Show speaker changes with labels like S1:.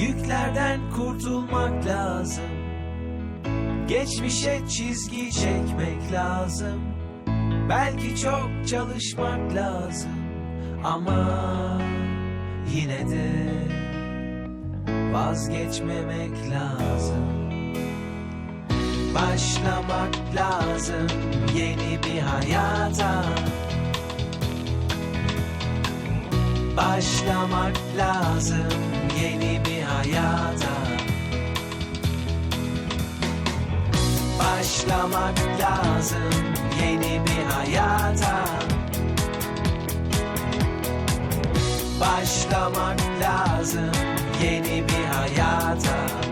S1: Yüklerden kurtulmak lazım. Geçmişe çizgi çekmek lazım. Belki çok çalışmak lazım. Ama yine de vazgeçmemek lazım. Başlamak lazım yeni bir hayata. Başlamak lazım yeni bir Başlamak lazım yeni bir hayata. Başlamak lazım yeni bir hayata